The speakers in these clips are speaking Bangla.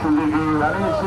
সিদ্দিকি দাঁড়িয়েছে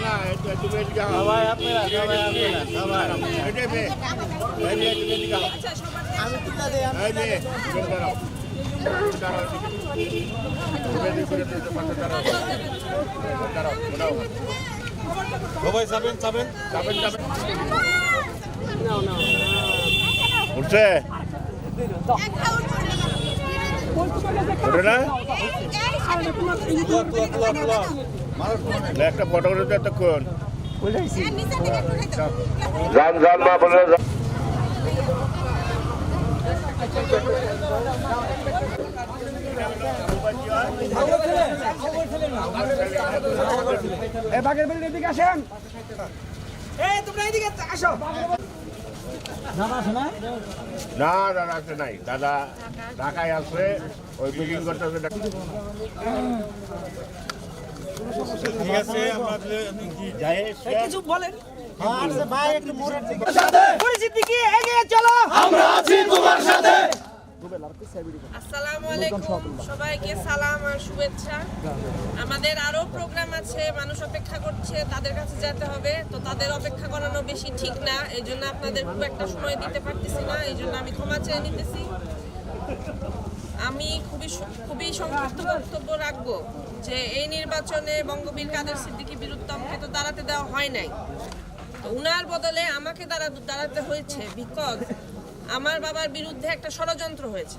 নাইবা বসে ধানের শীষ সবাই আপনারা সবাই আপনারা সবাই আমি টিকা দেই সবাই যাবেন যাবেন উঠছে ওঠে না একটা ফটো করে তো এতক্ষণ না দাদা আছে নাই। দাদা ঢাকায় আসবে ওই মিটিং করতেছে। ঠিক আছে আমরা যাই কিছু বলেন। ভাই একটু মোড়ের দিকে। পরিস্থিতি কি এগিয়ে আসসালামু আলাইকুম সবাইকে সালাম আর শুভেচ্ছা। আমাদের আরও প্রোগ্রাম আছে মানুষ অপেক্ষা করছে তাদের কাছে যেতে হবে। তো তাদের অপেক্ষা করানো বেশি ঠিক না এই জন্য আপনাদের খুব একটা সময় দিতে পারতেছি না এই জন্য আমি ক্ষমা চেয়ে নিতেছি। আমি খুবই খুবই সংক্ষিপ্ত বক্তব্য রাখব যে এই নির্বাচনে বঙ্গবীর কাদের সিদ্দিকী বীরুত্তমকে তো দাঁড়াতে দেওয়া হয় নাই। তো উনার বদলে আমাকে দাঁড়া দাঁড়াতে হয়েছে বিকজ আমার বাবার বিরুদ্ধে একটা ষড়যন্ত্র হয়েছে।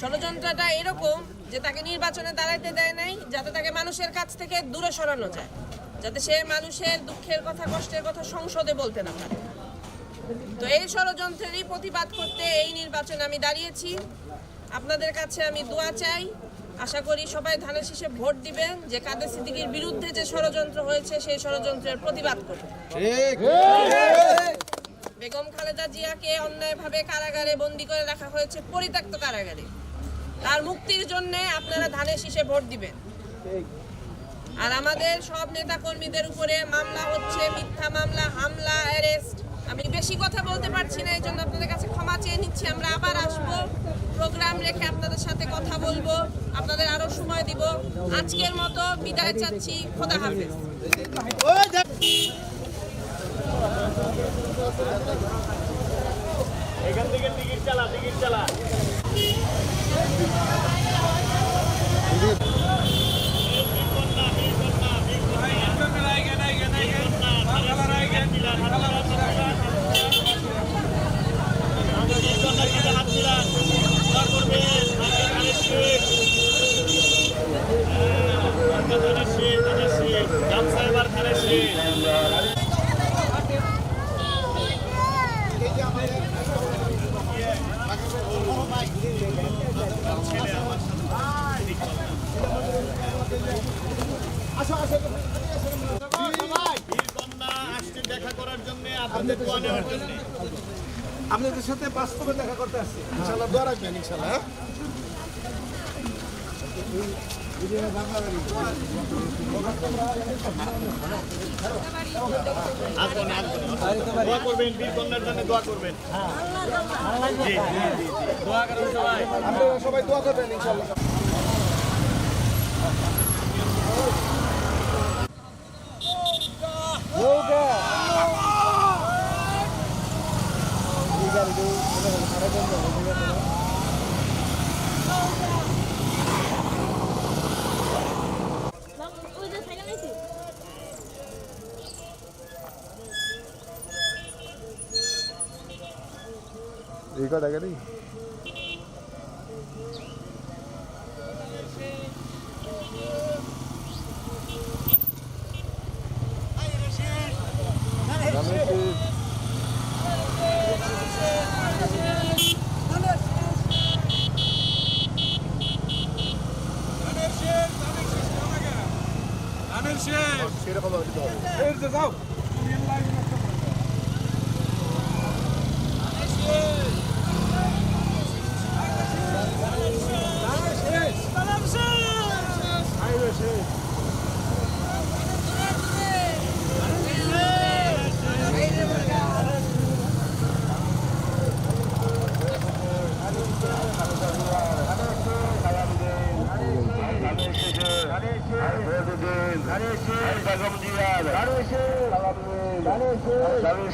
ষড়যন্ত্রটা এরকম যে তাকে নির্বাচনে দাঁড়াইতে দেয় নাই, যাতে তাকে মানুষের কাছ থেকে দূরে সরানো যায়, যাতে সে মানুষের দুঃখের কথা, কষ্টের কথা সংসদে বলতে না পারে। তো এই ষড়যন্ত্রেরই প্রতিবাদ করতে এই নির্বাচনে আমি দাঁড়িয়েছি। আপনাদের কাছে আমি দোয়া চাই। আশা করি সবাই ধানের শীষে ভোট দিবেন যে কাদের সিদ্দিকির বিরুদ্ধে যে ষড়যন্ত্র হয়েছে সেই ষড়যন্ত্রের প্রতিবাদ করবে। বেগম খালেদা জিয়াকে অন্যায়ভাবে কারাগারে বন্দী করে রাখা হয়েছে পরিত্যক্ত কারাগারে। তার মুক্তির জন্য আপনারা ধানের শীষে ভোট দিবেন। আর আমাদের সব নেতা কর্মীদের উপরে মামলা হচ্ছে মিথ্যা মামলা হামলা অ্যারেস্ট। আমি বেশি কথা বলতে পারছি না এই জন্য আপনাদের কাছে নিচ্ছি, আমরা আবার আসব। প্রোগ্রাম রেখে আপনাদের সাথে কথা বলব, আপনাদের আরও সময় দিব। আজকের মতো বিদায় চাচ্ছি, খোদা হাফেজ। এখান থেকে টিকিট চালা টিকিট চালা। নেওয়ার জন্য। আপনাদের সাথে বাস্তবে দেখা করতে আসছি। ইনশাআল্লাহ দোয়া রাখবেন হ্যাঁ? সবাই। আপনারা দোয়া করবেন ইনশাআল্লাহ। Ikut agak nih. আমার এই জায়গায় প্রতি তুলে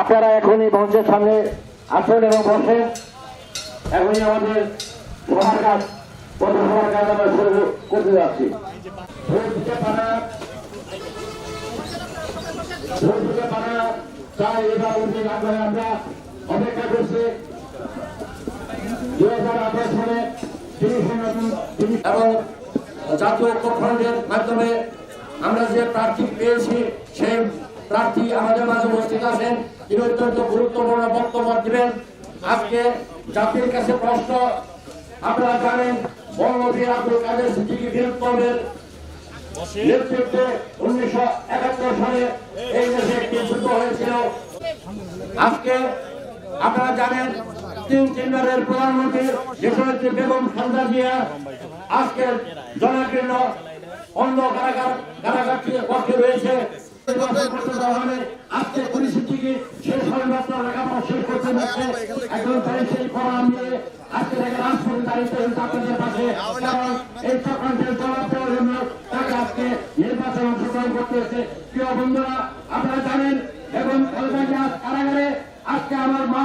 আপনারা এখনই মঞ্চের সামনে আসুন এবং বসেন। এখনই আমাদের সবার কাজ প্রথম সবার কাজ আমরা শুরু করতে যাচ্ছি। আমরা অপেক্ষা করছি। জাতীয় ঐক্যফ্রন্টের মাধ্যমে আমরা যে প্রার্থী পেয়েছি সেই প্রার্থী আমাদের মাঝে উপস্থিত আছেন। তিনি অত্যন্ত গুরুত্বপূর্ণ বক্তব্য দিবেন। আজকে জাতির কাছে প্রশ্ন, আপনারা জানেন, বঙ্গবীর আব্দুল কাদের সিদ্দিকী বীরত্বের নেতৃত্বে উনিশশো একাত্তর সালে এই দেশে একটি যুদ্ধ হয়েছিল। আজকে আপনারা জানেন তিন তিনবারের প্রধানমন্ত্রী দেশনেত্রী বেগম খালেদা জিয়া আজকে জনাকীর্ণ অন্য কারাগার কারাগারটির পক্ষে রয়েছে। এই চক্রান্তের জন্য তাকে আজকে নির্বাচন অংশগ্রহণ করতে প্রিয় বন্ধুরা, আপনারা জানেন এবং কারাগারে আজকে আমার মা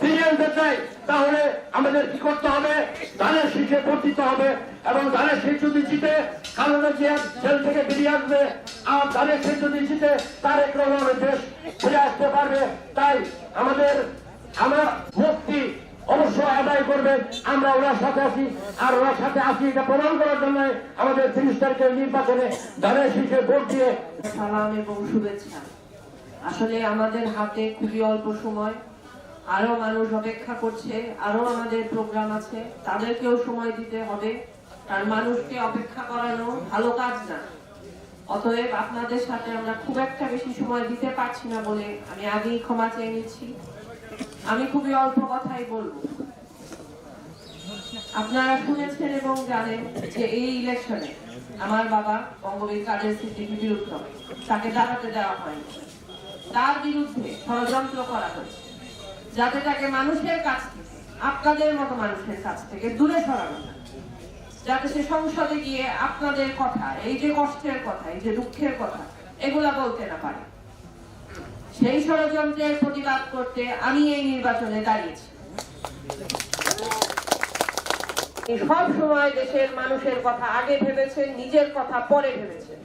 ফিরিয়ে আনতে চাই, তাহলে আমাদের কি করতে হবে? ধানের শীষে ভোট হবে। এবং ধানের শীষ যদি জিতে, খালেদা জিয়া জেল থেকে বেরিয়ে আসবে। আর ধানের শীষ যদি জিতে, তারেক রহমানের দেশ ফিরে আসতে পারবে। তাই আমাদের, আমার মুক্তি অবশ্যই আদায় করবেন। আমরা ওনার সাথে আছি, আর ওনার সাথে আছি এটা প্রমাণ করার জন্য আমাদের তিরিশ তারিখের নির্বাচনে ধানের শীষে ভোট দিয়ে সালাম এবং শুভেচ্ছা। আসলে আমাদের হাতে খুবই অল্প সময়। আরও মানুষ অপেক্ষা করছে, আরও আমাদের প্রোগ্রাম আছে। তাদেরকেও সময় দিতে হবে। কারণ মানুষকে অপেক্ষা করানো ভালো কাজ না। অতএব আপনাদের সাথে আমরা খুব একটা বেশি সময় দিতে পারছি না বলে আমি আগেই ক্ষমা চেয়ে নিচ্ছি। আমি খুবই অল্প কথাই বলব। আপনারা শুনেছেন এবং জানেন যে এই ইলেকশনে আমার বাবা বঙ্গবীর কাদের সিদ্দিকী বিরুদ্ধে। তাকে দাঁড়াতে দেওয়া হয়নি। তার বিরুদ্ধে ষড়যন্ত্র করা হয়েছে। যাতে তাকে মানুষের কাছ থেকে, আপনাদের মতো মানুষের কাছ থেকে দূরে সরানো। যাতে সে সংসদে গিয়ে আপনাদের কথা, এই যে কষ্টের কথা, এই যে দুঃখের কথা, এগুলা বলতে না পারে। সেই ষড়যন্ত্রের প্রতিবাদ করতে আমি এই নির্বাচনে দাঁড়িয়েছি। সব সময় দেশের মানুষের কথা আগে ভেবেছেন, নিজের কথা পরে ভেবেছেন।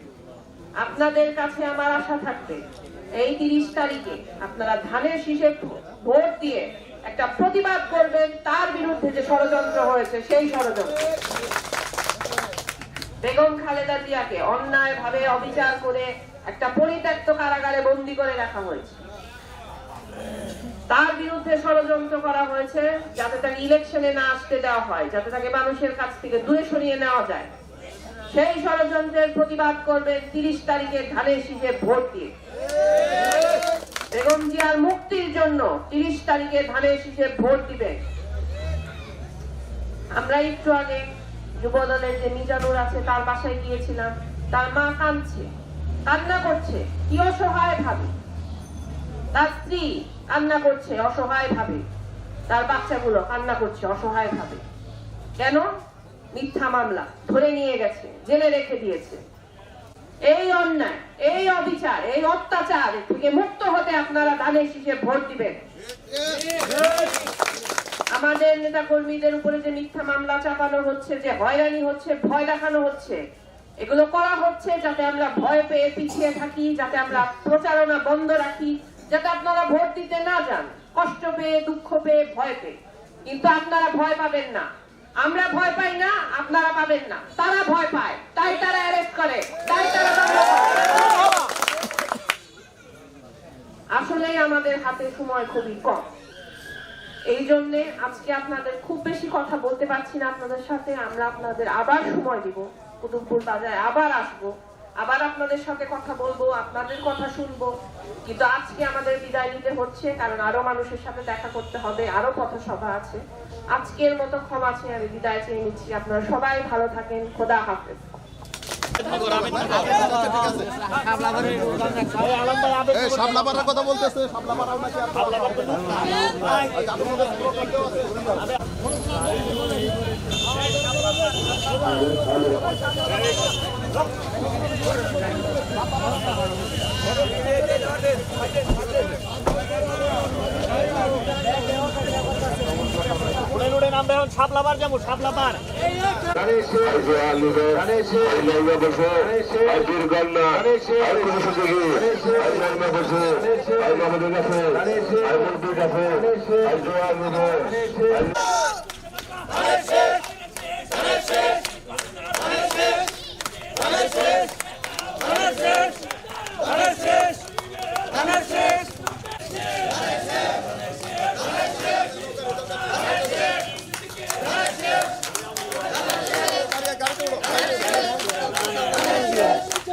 আপনাদের কাছে আমার আশা থাকবে এই তিরিশ তারিখে আপনারা ধানের শীষে ভোট দিয়ে একটা প্রতিবাদ করবেন, তার বিরুদ্ধে যে ষড়যন্ত্র হয়েছে, সেই ষড়যন্ত্র। বেগম খালেদা জিয়াকে অন্যায় ভাবে অবিচার করে একটা পরিত্যক্ত কারাগারে বন্দি করে রাখা হয়েছে। তার বিরুদ্ধে ষড়যন্ত্র করা হয়েছে, যাতে তাকে ইলেকশনে না আসতে দেওয়া হয়, যাতে তাকে মানুষের কাছ থেকে দূরে সরিয়ে নেওয়া যায়। সেই ষড়যন্ত্রের প্রতিবাদ করবেন তিরিশ তারিখে ধানের শীষে ভোট দিয়ে। বেগম জিয়ার মুক্তির জন্য তিরিশ তারিখে শীষে ভোট আমরা একটু আগে যুবদলের যে মিজানুর আছে, তার বাসায় গিয়েছিলাম। তার মা কাঁদছে, কান্না করছে, কি অসহায় ভাবে। তার স্ত্রী কান্না করছে, অসহায় ভাবে। তার বাচ্চাগুলো কান্না করছে, অসহায় ভাবে। কেন? মিথ্যা মামলা ধরে নিয়ে গেছে, জেলে রেখে দিয়েছে। এই অন্যায়, এই অবিচার, এই অত্যাচার থেকে মুক্ত হতে আপনারা ধানের শীষে ভোট দিবেন। আমাদের নেতা কর্মীদের উপরে যে মিথ্যা মামলা চাপানো হচ্ছে, যে হয়রানি হচ্ছে, ভয় দেখানো হচ্ছে, এগুলো করা হচ্ছে যাতে আমরা ভয় পেয়ে পিছিয়ে থাকি, যাতে আমরা প্রচারণা বন্ধ রাখি, যাতে আপনারা ভোট দিতে না যান, কষ্ট পেয়ে, দুঃখ পেয়ে, ভয় পেয়ে। কিন্তু আপনারা ভয় পাবেন না। আমরা ভয় পাই না, আপনারা পাবেন না। তারা ভয় পায়, তাই তারা অ্যারেস্ট করে, তাই তারা আসলে আমাদের হাতে সময় খুবই কম। এই জন্য আজকে আপনাদের খুব বেশি কথা বলতে পারছি না আপনাদের সাথে। আমরা আপনাদের আবার সময় দিব। কুতুবপুর বাজারে আবার আসব। আবার আপনাদের সাথে কথা বলব, আপনাদের কথা শুনব। কিন্তু আজকে আমাদের বিদায় নিতে হচ্ছে, কারণ আরও মানুষের সাথে দেখা করতে হবে, আরও পথসভা আছে। আজকের মতো ক্ষমা চেয়ে আমি বিদায় চেয়ে নিচ্ছি। আপনারা সবাই ভালো থাকেন, খোদা হাফেজ। কথা আর সাপলাবার যাব সাপলাবার ধানের শীষ ধানের শীষ লাইবা বসে আর বীর গন্না আর পুলিশ দিকে আর লাইবা বসে আর মামাদের কাছে